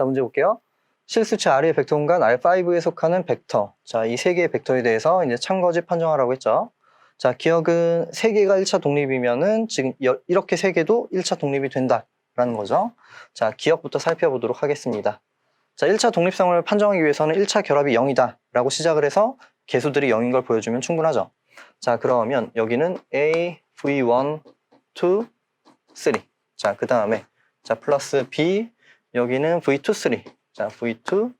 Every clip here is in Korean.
자, 문제 볼게요. 실수치 R의 벡터 공간 R5에 속하는 벡터. 자, 이 세 개의 벡터에 대해서 이제 참거짓 판정하라고 했죠. 자, 기억은 세 개가 1차 독립이면은 지금 여- 이렇게 세 개도 1차 독립이 된다라는 거죠. 자, 기억부터 살펴보도록 하겠습니다. 자, 1차 독립성을 판정하기 위해서는 1차 결합이 0이다 라고 시작을 해서 개수들이 0인 걸 보여주면 충분하죠. 자, 그러면 여기는 A, V1, 2, 3. 자, 그 다음에 자, 플러스 B, 여기는 V2, 3. 자, V2,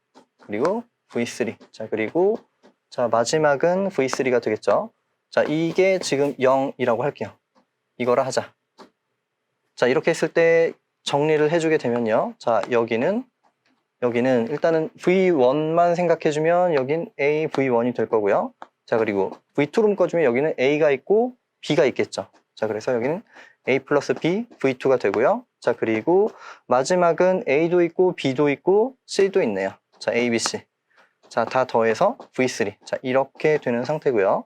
그리고 V3. 자, 그리고 자, 마지막은 V3가 되겠죠. 자, 이게 지금 0이라고 할게요. 이거라 하자. 자, 이렇게 했을 때 정리를 해주게 되면요. 자, 여기는 여기는 일단은 V1만 생각해주면 여긴 A, V1이 될 거고요. 자, 그리고 V2로 묶어주면 여기는 A가 있고 B가 있겠죠. 자, 그래서 여기는 A 플러스 B, V2가 되고요. 자, 그리고 마지막은 A도 있고 B도 있고 C도 있네요. 자, A, B, C. 자, 다 더해서 V3. 자, 이렇게 되는 상태고요.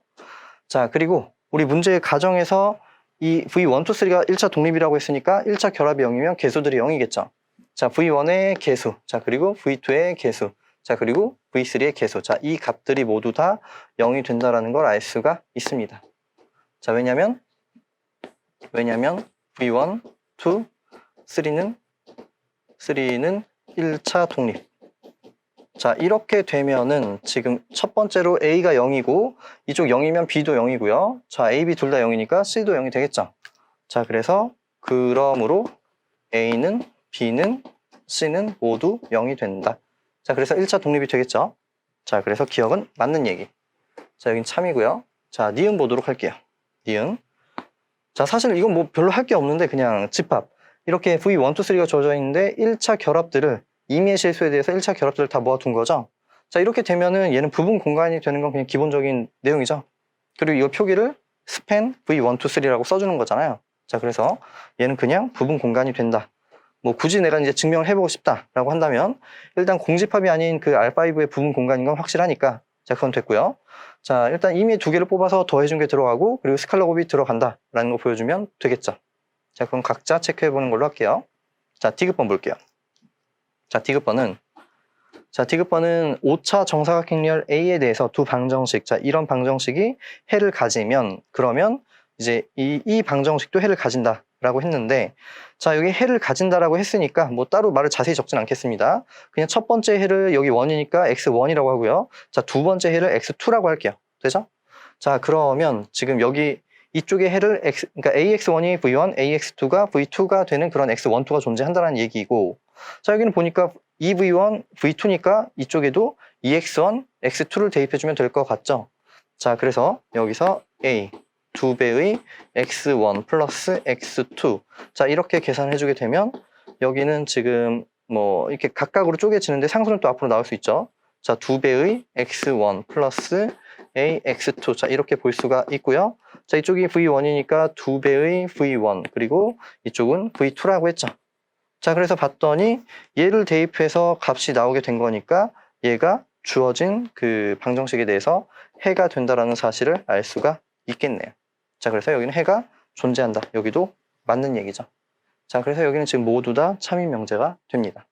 자, 그리고 우리 문제의 가정에서 이 V1, 2, 3가 1차 독립이라고 했으니까 1차 결합이 0이면 개수들이 0이겠죠. 자, V1의 개수. 자, 그리고 V2의 개수. 자, 그리고 V3의 개수. 자, 이 값들이 모두 다 0이 된다라는 걸 알 수가 있습니다. 자, 왜냐면 왜냐면 V1, 2, 3는 3는 1차 독립. 자, 이렇게 되면은 지금 첫 번째로 A가 0이고 이쪽 0이면 B도 0이고요. 자, A, B 둘 다 0이니까 C도 0이 되겠죠. 자, 그래서 그러므로 A는 B는 C는 모두 0이 된다. 자, 그래서 1차 독립이 되겠죠. 자, 그래서 기억은 맞는 얘기. 자, 여긴 참이고요. 자, 니은 보도록 할게요. 니은. 자, 사실 이건 뭐 별로 할 게 없는데 그냥 집합. 이렇게 V1, 2, 3가 주어져 있는데 1차 결합들을 임의의 실수에 대해서 1차 결합들을 다 모아둔 거죠. 자, 이렇게 되면은 얘는 부분 공간이 되는 건 그냥 기본적인 내용이죠. 그리고 이 표기를 스팬 V1, 2, 3라고 써주는 거잖아요. 자, 그래서 얘는 그냥 부분 공간이 된다. 뭐 굳이 내가 이제 증명을 해보고 싶다라고 한다면 일단 공집합이 아닌 그 R5의 부분 공간인 건 확실하니까 자, 그건 됐고요. 자, 일단 이미 두 개를 뽑아서 더해준 게 들어가고 그리고 스칼라 곱이 들어간다라는 거 보여주면 되겠죠. 자, 그럼 각자 체크해보는 걸로 할게요. 자, 디귿번 볼게요. 자, 디귿번은 자, 디귿번은 5차 정사각형렬 A에 대해서 두 방정식, 자, 이런 방정식이 해를 가지면 그러면 이제 이, 이 방정식도 해를 가진다 라고 했는데 자, 여기 해를 가진다라고 했으니까 뭐 따로 말을 자세히 적진 않겠습니다. 그냥 첫 번째 해를 여기 1이니까 x1이라고 하고요. 자, 두 번째 해를 x2라고 할게요. 되죠? 자, 그러면 지금 여기 이쪽의 해를 x, 그러니까 ax1이 v1, ax2가 v2가 되는 그런 x1, 2가 존재한다는 얘기고 자, 여기는 보니까 2v1, v2니까 이쪽에도 2x1, x2를 대입해주면 될 것 같죠? 자, 그래서 여기서 a 두 배의 x1 플러스 x2 자, 이렇게 계산해 주게 되면 여기는 지금 뭐 이렇게 각각으로 쪼개지는데 상수는 또 앞으로 나올 수 있죠. 자, 두 배의 x1 플러스 ax2 자, 이렇게 볼 수가 있고요. 자, 이쪽이 v1이니까 두 배의 v1 그리고 이쪽은 v2라고 했죠. 자, 그래서 봤더니 얘를 대입해서 값이 나오게 된 거니까 얘가 주어진 그 방정식에 대해서 해가 된다라는 사실을 알 수가 있겠네요. 자, 그래서 여기는 해가 존재한다. 여기도 맞는 얘기죠. 자, 그래서 여기는 지금 모두 다 참인 명제가 됩니다.